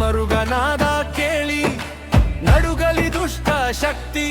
ಮರುಗನಾದ ಕೇಳಿ ನಡುಗಲಿ ದುಷ್ಟ ಶಕ್ತಿ.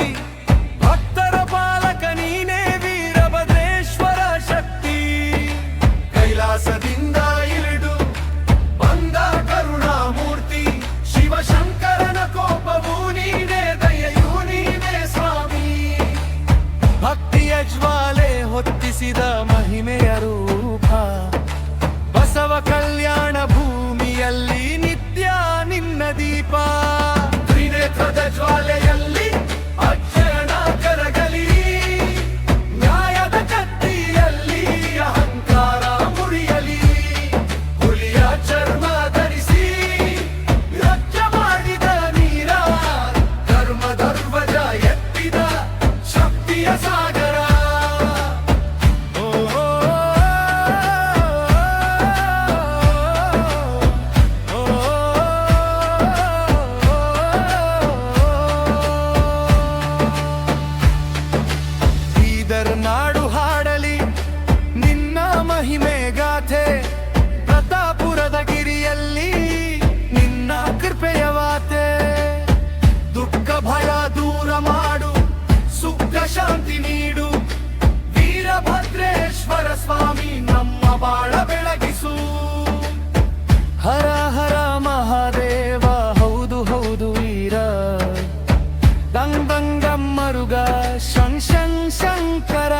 ಮಹಿಮೆಗಾಥೆ ಪ್ರತಾಪುರದ ಗಿರಿಯಲ್ಲಿ ನಿನ್ನ ಕೃಪೆಯವಾತೆ ದುಃಖ, ಭಯ ದೂರ ಮಾಡು, ಸುಖ, ಶಾಂತಿ ನೀಡು. ವೀರಭದ್ರೇಶ್ವರ ಸ್ವಾಮಿ ನಮ್ಮ ಬಾಳ ಬೆಳಗಿಸು. ಹರ ಹರ ಮಹಾದೇವ, ಹೌದು ಹೌದು ವೀರ. ದಂಗಂಗಮ್ಮರುಗ ಶಂ ಶಂ, ಶಂಕರ